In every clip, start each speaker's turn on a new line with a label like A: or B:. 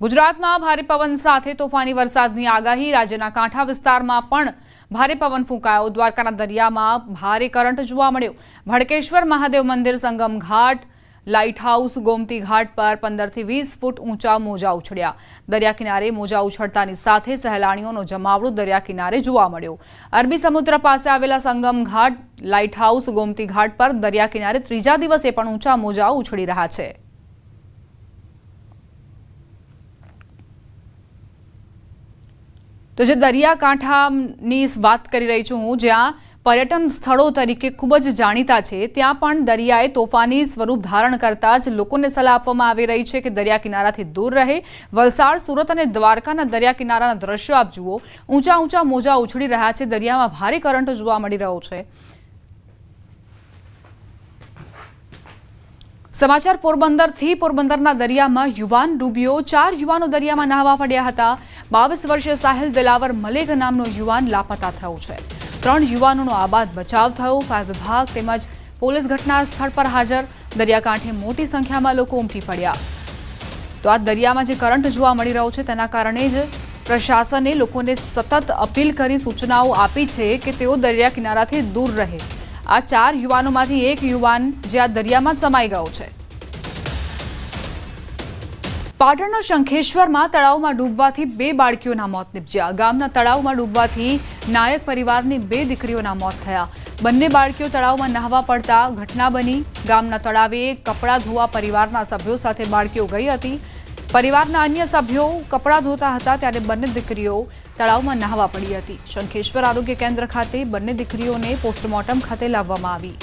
A: ગુજરાતમાં ભારે પવન સાથે તોફાની વરસાદની આગાહી. રાજ્યના કાંઠા વિસ્તારમાં પણ ભારે પવન ફૂંકાયો. દ્વારકાના દરિયામાં ભારે કરંટ જોવા મળ્યો. ભડકેશ્વર મહાદેવ મંદિર સંગમ ઘાટ લાઇટ હાઉસ ગોમતી ઘાટ પર પંદરથી વીસ ફૂટ ઊંચા મોજા ઉછળ્યા. દરિયા કિનારે મોજા ઉછળતાની સાથે સહેલાણીઓનો જમાવડો દરિયા કિનારે જોવા મળ્યો. અરબી સમુદ્ર પાસે આવેલા સંગમ ઘાટ લાઇટ હાઉસ ગોમતી ઘાટ પર દરિયા કિનારે ત્રીજા દિવસે પણ ઊંચા મોજા ઉછળી રહ્યા છે. તો જે દરિયાકાંઠાની વાત કરી રહી છું હું, જ્યાં પર્યટન સ્થળો તરીકે ખૂબ જ જાણીતા છે, ત્યાં પણ દરિયાએ તોફાની સ્વરૂપ ધારણ કરતા જ લોકોને સલાહ આપવામાં આવી રહી છે કે દરિયા કિનારાથી દૂર રહે. વલસાડ, સુરત અને દ્વારકાના દરિયા કિનારાના દ્રશ્યો આપ જુઓ. ઊંચા ઊંચા મોજા ઉછળી રહ્યા છે, દરિયામાં ભારે કરંટ જોવા મળી રહ્યો છે. સમાચાર પોરબંદરથી પોરબંદરના દરિયામાં યુવાન ડૂબ્યો. ચાર યુવાનો દરિયામાં નહાવા પડ્યા હતા. બાવીસ વર્ષીય સાહિલ દિલાવર મલેક નામનો યુવાન લાપતા થયો છે. ત્રણ યુવાનોનો આબાદ બચાવ થયો. ફાયર વિભાગ તેમજ પોલીસ ઘટના સ્થળ પર હાજર. દરિયાકાંઠે મોટી સંખ્યામાં લોકો ઉમટી પડ્યા. તો આ દરિયામાં જે કરંટ જોવા મળી રહ્યો છે તેના કારણે જ પ્રશાસને લોકોને સતત અપીલ કરી સૂચનાઓ આપી છે કે તેઓ દરિયા કિનારાથી દૂર રહે. આ ચાર યુવાનોમાંથી એક યુવાન જે આ દરિયામાં સમાઈ ગયો છે. પાટણના શંખેશ્વરમાં તળાવમાં ડૂબવાથી બે બાળકીઓના મોત નિપજ્યા. ગામના તળાવમાં ડૂબવાથી નાયક પરિવારની બે દીકરીઓના મોત થયા. બંને બાળકીઓ તળાવમાં નહાવા પડતા ઘટના બની. ગામના તળાવે કપડાં ધોવા પરિવારના સભ્યો સાથે બાળકીઓ ગઈ હતી. પરિવારના અન્ય સભ્યો કપડાં ધોતા હતા ત્યારે બંને દીકરીઓ તળાવમાં નહાવા પડી હતી. શંખેશ્વર આરોગ્ય કેન્દ્ર ખાતે બંને દીકરીઓને પોસ્ટમોર્ટમ ખાતે લાવવામાં આવી.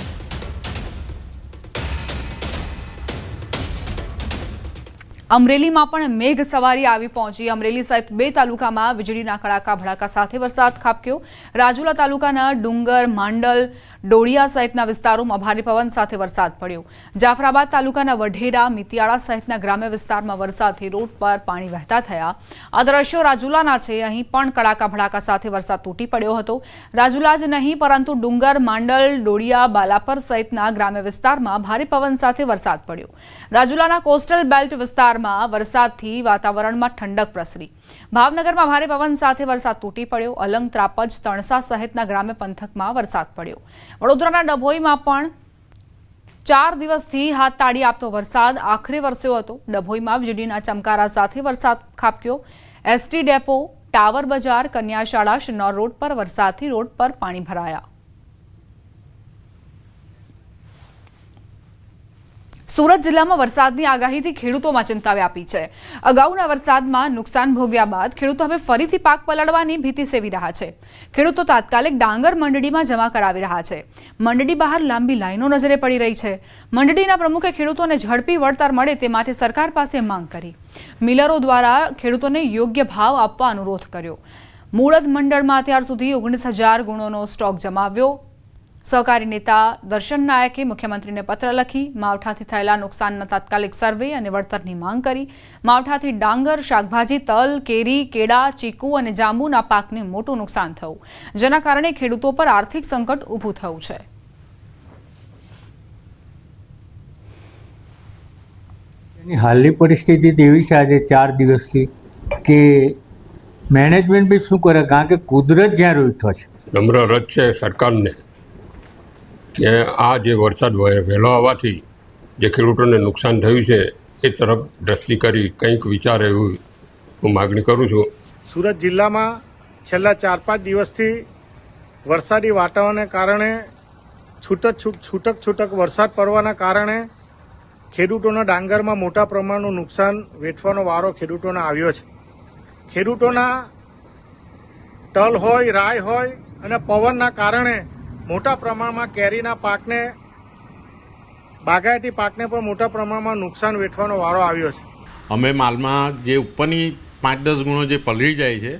A: અમરેલીમાં પણ મેઘ સવારી આવી પહોંચી. અમરેલી સહિત બે તાલુકામાં વીજળીના કડાકા ભડાકા સાથે વરસાદ ખાબક્યો. રાજુલા તાલુકાના ડુંગર, માંડલ, ડોળિયા સહિતના વિસ્તારોમાં ભારે પવન સાથે વરસાદ પડ્યો. જાફરાબાદ તાલુકાના વઢેરા, મિતિયાળા સહિતના ગ્રામ્ય વિસ્તારમાં વરસાદથી રોડ પર પાણી વહેતા થયા. આ દ્રશ્યો રાજુલાના છે. અહીં પણ કડાકા ભડાકા સાથે વરસાદ તૂટી પડ્યો હતો. રાજુલા જ નહીં, પરંતુ ડુંગર, માંડલ, ડોળિયા, બાલાપર સહિતના ગ્રામ્ય વિસ્તારમાં ભારે પવન સાથે વરસાદ પડ્યો. રાજુલાના કોસ્ટલ બેલ્ટ વિસ્તારમાં વરસાદથી વાતાવરણમાં ઠંડક પ્રસરી. ભાવનગરમાં ભારે પવન સાથે વરસાદ તૂટી પડ્યો. અલંગ ત્રાપજ, તણસા સહિતના ગ્રામ્ય પંથકમાં વરસાદ પડ્યો. વડોદરાના ડભોઈમાં પણ ચાર દિવસથી હાથ તાળી આપતો વરસાદ આખરે વરસ્યો હતો. ડભોઈમાં વીજળીના ચમકારા સાથે વરસાદ ખાબક્યો. એસટી ડેપો, ટાવર બજાર, કન્યાશાળા, શિનોર રોડ પર વરસાદથી રોડ પર પાણી ભરાયા. સુરત જિલ્લામાં વરસાદની આગાહીથી ખેડૂતોમાં ચિંતા વ્યાપી છે. અગાઉના વરસાદમાં નુકસાન ભોગ્યા બાદ ખેડૂતો હવે ફરીથી પાક પલળવાની ભીતિ સેવી રહ્યા છે. ખેડૂતો તાત્કાલિક ડાંગર મંડળીમાં જમા કરાવી રહ્યા છે. મંડળી બહાર લાંબી લાઈનો નજરે પડી રહી છે. મંડળીના પ્રમુખે ખેડૂતોને ઝડપી વળતર મળે તે માટે સરકાર પાસે માંગ કરી. મિલરો દ્વારા ખેડૂતોને યોગ્ય ભાવ આપવા અનુરોધ કર્યો. મૂળદ મંડળમાં અત્યાર સુધી ઓગણીસ હજાર ગુણોનો સ્ટોક જમાવ્યો. સહકારી નેતા દર્શન નાયકે મુખ્યમંત્રીને પત્ર લખી માવઠાથી થયેલા નુકસાનના તાત્કાલિક સર્વે અને વળતરની માંગ કરી. માવઠાથી ડાંગર શાકભાજી તલ કેરી કેળા ચીકુ અને જાંબુના પાકને મોટું નુકસાન થયું. જેના કારણે ખેડૂતો પર આર્થિક સંકટ ઊભું થયું છે.
B: હાલની પરિસ્થિતિ એવી છે આજે ચાર દિવસથી કે મેનેજમેન્ટ બી શું કરે? કારણ કે કુદરત જ્યાં રૂઠો છે.
C: નમ્ર રજ છે સરકારને. કે આ જે વરસાદ વહે- વહેલો આવવાથી જે ખેડૂતોને નુકસાન થયું છે, એ તરફ દ્રષ્ટિ કરી કંઈક વિચારે એવું હું માગણી કરું છું.
D: સુરત જિલ્લામાં છેલ્લા ચાર પાંચ દિવસથી વરસાદી વાતાવરણને કારણે છૂટક છૂટ, છૂટક છૂટક વરસાદ પડવાના કારણે ખેડૂતોના ડાંગરમાં મોટા પ્રમાણનું નુકસાન વેઠવાનો વારો ખેડૂતોને આવ્યો છે. ખેડૂતોના તલ હોય રાય હોય અને પવનના કારણે મોટા પ્રમાણમાં કેરીના પાકને, બાગાયતી પાકને પણ મોટા પ્રમાણમાં નુકસાન વેઠવાનો વારો આવ્યો છે.
E: અમે માલમાં જે ઉપરની પાંચ દસ ગુણો જે પલળી જાય છે,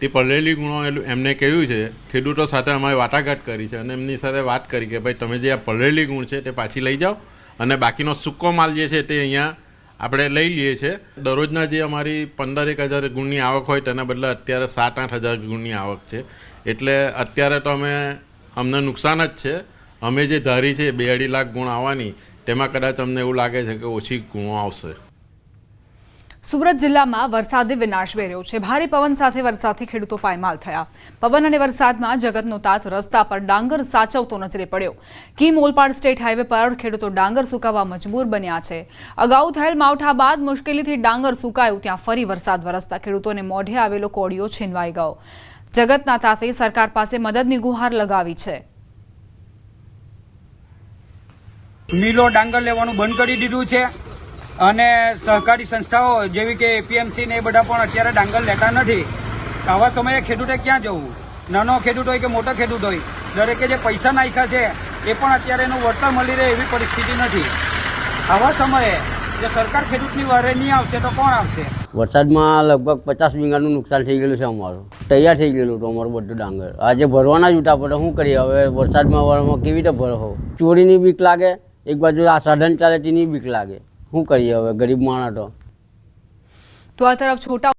E: તે પલળેલી ગુણો એમને કહ્યું છે, ખેડૂતો સાથે અમારે વાટાઘાટ કરી છે અને એમની સાથે વાત કરી કે ભાઈ તમે જે આ પલળેલી ગુણ છે તે પાછી લઈ જાઓ અને બાકીનો સૂકો માલ જે છે તે અહીંયા આપણે લઈ લઈએ છીએ દરરોજના જે અમારી પંદર એક હજાર ગુણની આવક હોય તેના બદલે અત્યારે સાત આઠ હજાર ગુણની આવક છે. એટલે અત્યારે તો અમે અમને નુકસાન જ છે. અમે જે ધારી છે, બે અઢી લાખ ગુણ આવવાની, તેમાં કદાચ અમને એવું લાગે છે કે ઓછી ગુણો આવશે.
A: સુરત જિલ્લામાં વરસાદે વિનાશ વેર્યો છે. ભારે પવન સાથે વરસાદથી ખેડૂતો પાયમાલ થયા. પવન અને વરસાદમાં જગતનો તાત રસ્તા પર ડાંગર સાચવતો નજરે પડ્યો. કીમ ઓલપાડ સ્ટેટ હાઈવે પર ખેડૂતો ડાંગર સુકાવવા મજબૂર બન્યા છે. અગાઉ થયેલ માવઠા બાદ મુશ્કેલીથી ડાંગર સુકાયું, ત્યાં ફરી વરસાદ વરસતા ખેડૂતોને મોઢે આવેલો કોડીયો છીનવાઈ ગયો. જગતના તાતે સરકાર પાસે મદદની ગુહાર લગાવી છે.
F: મિલો ડાંગર લેવાનું બંધ કરી દીધું છે અને સહકારી સંસ્થાઓ જેવી કે એપીએમસી ને એ બધા પણ અત્યારે ડાંગર લેતા નથી. આવા સમયે ખેડૂતે ક્યાં જવું? નાનો ખેડૂત હોય કે મોટો ખેડૂત હોય, દરેકે જે પૈસા નાખ્યા છે, એ પણ અત્યારે એનું વળતર મળી રહે એવી પરિસ્થિતિ નથી. આવા સમયે, જો સરકાર ખેડૂતની વારે નહીં આવશે તો કોણ આવશે?
G: વરસાદમાં લગભગ પચાસ વીઘાનું નુકસાન થઈ ગયેલું છે અમારું. તૈયાર થઈ ગયેલું હતું અમારું બધું ડાંગર. આજે ભરવાના જ ઉઠા પડે, શું કરીએ? હવે વરસાદમાં વરમાં કેવી રીતે ભરવો ચોરીની બીક લાગે, એક બાજુ આ સાધન ચાલે, તેની બીક લાગે. શું કરીએ હવે, ગરીબ માણસ
A: તો આ તરફ છોટા